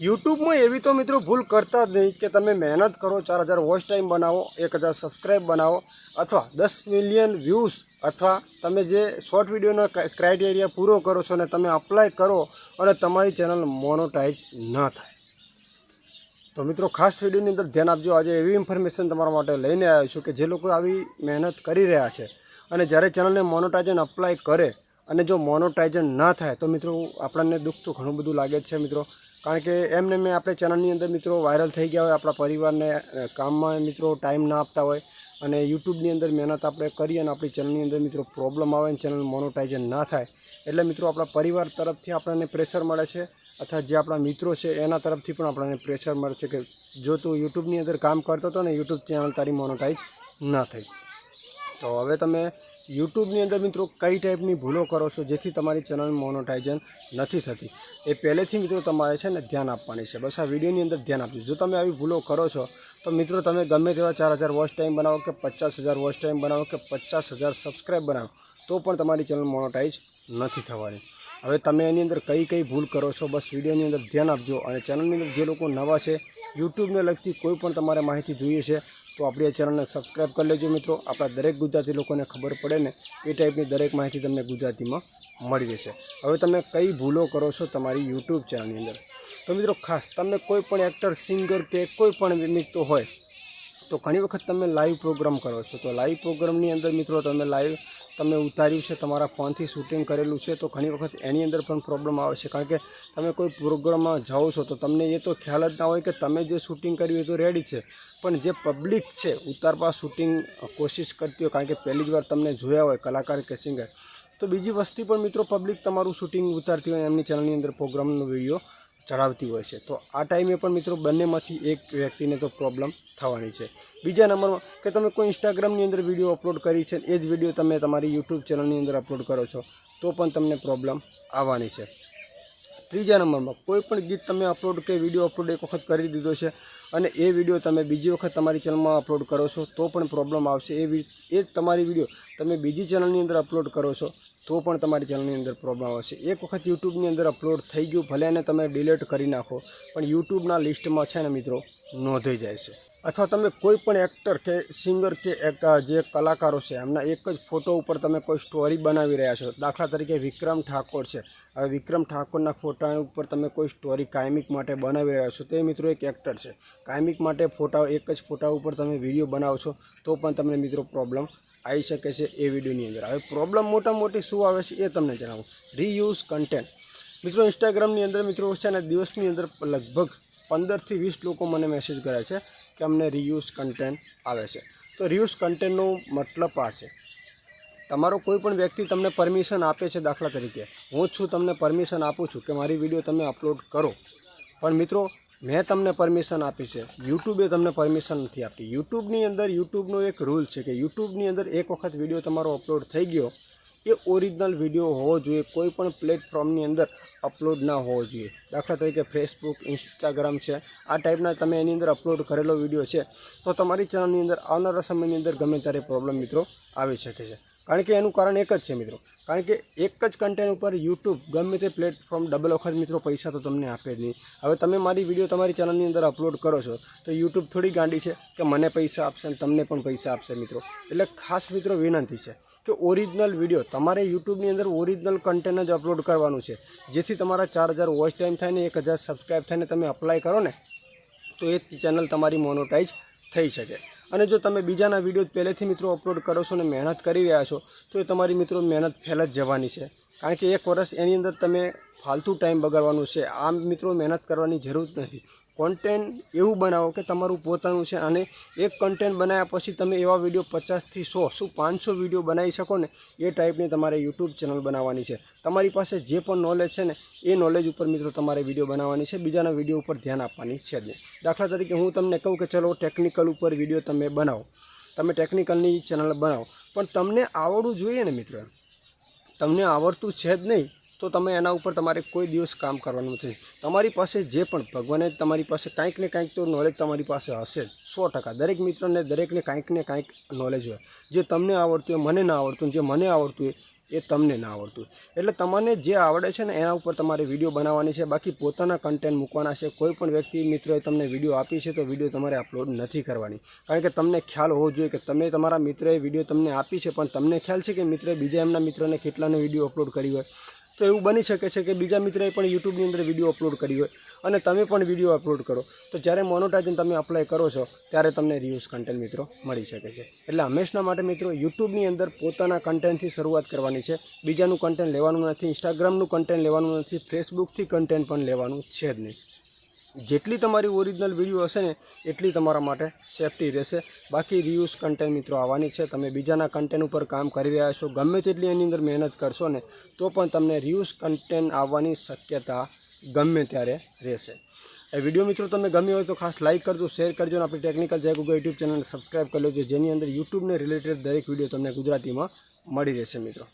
યુટ્યુબમાં એવી તો મિત્રો ભૂલ કરતા જ નહીં કે તમે મહેનત કરો, ચાર હજાર વોચ ટાઈમ બનાવો, એક હજાર સબસ્ક્રાઈબ બનાવો, અથવા દસ મિલિયન વ્યૂઝ અથવા તમે જે શોર્ટ વિડીયોનો ક્રાઇટેરિયા પૂરો કરો છો અને તમે અપ્લાય કરો અને તમારી ચેનલ મોનોટાઈઝ ન થાય. તો મિત્રો ખાસ વિડીયોની અંદર ધ્યાન આપજો. આજે એવી ઇન્ફોર્મેશન તમારા માટે લઈને આવ્યો છું કે જે લોકો આવી મહેનત કરી રહ્યા છે અને જ્યારે ચેનલને મોનોટાઇઝન અપ્લાય કરે અને જો મોનોટાઇઝન ના થાય, તો મિત્રો આપણને દુઃખ તો ઘણું બધું લાગે છે મિત્રો. કારણ કે એમને મેં આપણે ચેનલની અંદર મિત્રો વાયરલ થઈ ગયા હોય, આપણા પરિવારને કામમાં મિત્રો ટાઈમ ના આપતા હોય અને યુટ્યુબની અંદર મહેનત આપણે કરીએ અને આપણી ચેનલની અંદર મિત્રો પ્રોબ્લેમ આવે અને ચેનલ મોનોટાઇઝન ના થાય. એટલે મિત્રો આપણા પરિવાર તરફથી આપણને પ્રેશર મળે છે અથવા જે આપણા મિત્રો છે એના તરફથી પણ આપણને પ્રેશર મળે છે કે જો તું યુટ્યુબની અંદર કામ કરતો હતો ને યુટ્યુબ ચેનલ તારી મોનોટાઈઝ ના થઈ. તો હવે તમે યુટ્યુબની અંદર મિત્રો કઈ ટાઈપની ભૂલો કરો છો જેથી તમારી ચેનલ મોનોટાઇઝન નથી થતી? એ પહેલેથી મિત્રો તમારે છે ને ધ્યાન આપવાની છે. બસ આ વિડીયોની અંદર ધ્યાન આપજો. જો તમે આવી ભૂલો કરો છો, તો મિત્રો તમે ગમે તેવા ચાર હજાર વોચ ટાઈમ બનાવો કે પચાસ હજાર વોચ ટાઈમ બનાવો કે પચાસ હજાર સબસ્ક્રાઈબ બનાવો, તો પણ તમારી ચેનલ મોનોટાઇઝ નથી થવાની. હવે તમે એની અંદર કઈ કઈ ભૂલ કરો છો, બસ વિડીયોની અંદર ધ્યાન આપજો અને ચેનલની અંદર જે લોકો નવા છે, યુટ્યુબને લગતી કોઈ પણ તમારે માહિતી જોઈએ છે તો આપણી આ ચેનલને સબસ્ક્રાઈબ કરી લેજો મિત્રો. આપણા દરેક ગુજરાતી લોકોને ખબર પડે ને, એ ટાઈપની દરેક માહિતી તમને ગુજરાતીમાં મળી રહેશે. હવે તમે કઈ ભૂલો કરો છો તમારી યુટ્યુબ ચેનલની અંદર? તો મિત્રો ખાસ તમે કોઈ પણ એક્ટર સિંગર કે કોઈ પણ મિત્રો હોય, તો ઘણી વખત તમે લાઈવ પ્રોગ્રામ કરો છો. તો લાઈવ પ્રોગ્રામની અંદર મિત્રો તમે લાઈવ તમે ઉતાર્યું છે, તમારા ફોનથી શૂટિંગ કરેલું છે, તો ઘણી વખત એની અંદર પણ પ્રોબ્લેમ આવે છે. કારણ કે તમે કોઈ પ્રોગ્રામમાં જાઓ છો, તો તમને એ તો ખ્યાલ જ ના હોય કે તમે જે શૂટિંગ કર્યું એ તો રેડી છે. પણ જે પબ્લિક છે, ઉતારવા શૂટિંગ કોશિશ કરતી હોય, કારણ કે પહેલી જ વાર તમને જોયા હોય કલાકાર કે સિંગર તો બીજી વસ્તી પણ મિત્રો પબ્લિક તમારું શૂટિંગ ઉતારતી હોય, એમની ચેનલની અંદર પ્રોગ્રામનો વીડિયો ચડાવતી હોય છે. તો આ ટાઈમે પણ મિત્રો બંનેમાંથી એક વ્યક્તિને તો પ્રોબ્લેમ થવાની છે. બીજા નંબરમાં કે તમે કોઈ ઇન્સ્ટાગ્રામની અંદર વીડિયો અપલોડ કરી છે, એ જ વીડિયો તમે તમારી યુટ્યુબ ચેનલની અંદર અપલોડ કરો છો, તો પણ તમને પ્રોબ્લેમ આવવાની છે. ત્રીજા નંબરમાં કોઈ પણ ગીત તમે અપલોડ કે વીડિયો અપલોડ એક વખત કરી દીધો છે અને એ વીડિયો તમે બીજી વખત તમારી ચેનલમાં અપલોડ કરો છો, તો પણ પ્રોબ્લેમ આવશે. એ એ તમારી વીડિયો તમે બીજી ચેનલની અંદર અપલોડ કરો છો તો પણ તમારી ચેનલની અંદર પ્રોબ્લેમ આવશે. એક વખત યુટ્યુબની અંદર અપલોડ થઈ ગયું, ભલે એને તમે ડિલીટ કરી નાખો, પણ યુટ્યુબના લિસ્ટમાં છે ને મિત્રો નોંધાઈ જાય છે. અથવા તમે કોઈ પણ એક્ટર કે સિંગર કે જે કલાકારો છે, એમના એક જ ફોટો ઉપર તમે કોઈ સ્ટોરી બનાવી રહ્યા છો. દાખલા તરીકે વિક્રમ ઠાકોર છે. હવે વિક્રમ ઠાકોરના ફોટા ઉપર તમે કોઈ સ્ટોરી કાયમિક માટે બનાવી રહ્યા છો, તે મિત્રો એક એક્ટર છે. કાયમિક માટે ફોટા એક જ ફોટા ઉપર તમે વીડિયો બનાવો છો, તો પણ તમને મિત્રો પ્રોબ્લેમ આવી શકે છે એ વિડીયોની અંદર. હવે પ્રોબ્લેમ મોટા મોટી શું આવે છે એ તમને જણાવું. રીયુઝ કન્ટેન્ટ મિત્રો ઇન્સ્ટાગ્રામની અંદર મિત્રો છે ને દિવસની અંદર લગભગ પંદરથી વીસ લોકો મને મેસેજ કરે છે કે અમને રીયુઝ કન્ટેન્ટ આવે છે. તો રીયુઝ કન્ટેન્ટનો મતલબ આ છે. તમારો કોઈ પણ વ્યક્તિ તમને પરમિશન આપે છે દાખલા તરીકે, હું છું તમને પરમિશન આપું છું કે મારી વીડિયો તમે અપલોડ કરો. પણ મિત્રો મેં તમને પરમિશન આપી છે. યુટ્યુબે તમને પરમિશન નથી આપી યુટ્યુબની અંદર યુટ્યુબનો એક રૂલ છે કે યુટ્યુબની અંદર એક વખત વીડિયો તમારો અપલોડ થઈ ગયો, એ ઓરિજિનલ વીડિયો હોવો જોઈએ. કોઈ પણ પ્લેટફોર્મની અંદર અપલોડ ના હોવો જોઈએ. દાખલા તરીકે ફેસબુક ઇન્સ્ટાગ્રામ છે. આ ટાઈપના તમે એની અંદર અપલોડ કરેલો વીડિયો છે, તો તમારી ચેનલની અંદર આવનારા સમયની અંદર ગમે ત્યારે પ્રોબ્લેમ મિત્રો આવી શકે છે. કારણ કે એનું કારણ એક જ છે મિત્રો. કારણ કે એક જ કન્ટેન્ટ ઉપર યુટ્યુબ ગમે તે પ્લેટફોર્મ ડબલ વખત મિત્રો પૈસા તો તમને આપે જ નહીં. હવે તમે મારી વીડિયો તમારી ચેનલની અંદર અપલોડ કરો છો, તો યુટ્યુબ થોડી ગાંડી છે કે મને પૈસા આપશે અને તમને પણ પૈસા આપશે મિત્રો. એટલે ખાસ મિત્રો વિનંતી છે કે ઓરિજિનલ વીડિયો તમારે યુટ્યુબની અંદર ઓરિજિનલ કન્ટેન્ટ જ અપલોડ કરવાનું છે. જેથી તમારા ચાર હજાર વોચ ટાઈમ થાય ને એક હજાર સબસ્ક્રાઈબ થાય ને તમે અપ્લાય કરો ને, તો એ ચેનલ તમારી મોનોટાઈઝ થઈ શકે. અને જો તમે બીજાના વીડિયો પહેલેથી મિત્રો અપલોડ કરો છો ને મહેનત કરી રહ્યા છો, તો એ તમારી મિત્રો મહેનત ફેલ જ જવાની છે. કારણ કે એક વર્ષ એની અંદર તમે ફાલતુ ટાઈમ બગાડવાનું છે. આમ મિત્રો મહેનત કરવાની જરૂર નથી. કોન્ટેન્ટ એવું બનાવો કે તમારું પોતાનું છે અને એક કન્ટેન્ટ બનાવ્યા પછી તમે એવા વીડિયો પચાસથી સો, શું પાંચસો વીડિયો બનાવી શકો ને એ ટાઈપની તમારે યુટ્યુબ ચેનલ બનાવવાની છે. તમારી પાસે જે પણ નોલેજ છે ને, એ નોલેજ ઉપર મિત્રો તમારે વીડિયો બનાવવાની છે. બીજાના વીડિયો ઉપર ધ્યાન આપવાની છે જ. નહીં દાખલા તરીકે હું તમને કહું કે ચલો ટેકનિકલ ઉપર વીડિયો તમે બનાવો. તમે ટેકનિકલની ચેનલ બનાવો. પણ તમને આવડવું જોઈએ ને મિત્રો? તમને આવડતું છે જ નહીં. તો તમે એના ઉપર તમારે કોઈ દિવસ કામ કરવાનું નથી. તમારી પાસે જે પણ ભગવાને તમારી પાસે કાંઈક ને કાંઈક તો નોલેજ તમારી પાસે હશે જ, સો ટકા. દરેક મિત્રને દરેકને કાંઈક ને કાંઈક નોલેજ હોય. જે તમને આવડતું હોય, મને ના આવડતું જે મને આવડતું હોય, એ તમને ના આવડતું એટલે તમને જે આવડે છે ને, એના ઉપર તમારે વીડિયો બનાવવાની છે. બાકી પોતાના કન્ટેન્ટ મૂકવાના છે. કોઈ પણ વ્યક્તિ, મિત્રએ તમને વીડિયો આપી છે, તો વીડિયો તમારે અપલોડ નથી કરવાની. કારણ કે તમને ખ્યાલ હોવો જોઈએ કે તમે તમારા મિત્રએ વીડિયો તમને આપી છે, પણ તમને ખ્યાલ છે કે મિત્રએ બીજા એમના મિત્રને કેટલાનો વીડિયો અપલોડ કરી હોય? તો એવું બની શકે છે કે બીજા મિત્રએ પણ યુટ્યુબની અંદર વીડિયો અપલોડ કરી હોય અને તમે પણ વીડિયો અપલોડ કરો. તો જ્યારે મોનોટાઇઝન તમે અપ્લાય કરો છો, ત્યારે તમને રિયુઝ કન્ટેન્ટ મિત્રો મળી શકે છે. એટલે હંમેશના માટે મિત્રો યુટ્યુબની અંદર પોતાના કન્ટેન્ટથી શરૂઆત કરવાની છે. બીજાનું કન્ટેન્ટ લેવાનું નથી ઇન્સ્ટાગ્રામનું કન્ટેન્ટ લેવાનું નથી ફેસબુકથી કન્ટેન્ટ પણ લેવાનું છે જ નહીં. જેટલી તમારી ઓરિજિનલ વીડિયો હશે ને, એટલી તમારા માટે સેફટી રહેશે. બાકી રિયુઝ કન્ટેન્ટ મિત્રો આવવાની છે. તમે બીજાના કન્ટેન્ટ ઉપર કામ કરી રહ્યા છો, ગમે તેટલી એની અંદર મહેનત કરશો ને, તો પણ તમને રિયુઝ કન્ટેન્ટ આવવાની શક્યતા ગમે ત્યારે રહેશે. એ વીડિયો મિત્રો તમને ગમ્યો હોય તો ખાસ લાઇક કરજો શેર કરજો અને આપણી ટેકનિકલ જય ગુગલ યુટ્યુબ ચેનલને સબસ્ક્રાઈબ કરી લેજો, જેની અંદર યુટ્યુબને રિલેટેડ દરેક વીડિયો તમને ગુજરાતીમાં મળી રહેશે મિત્રો.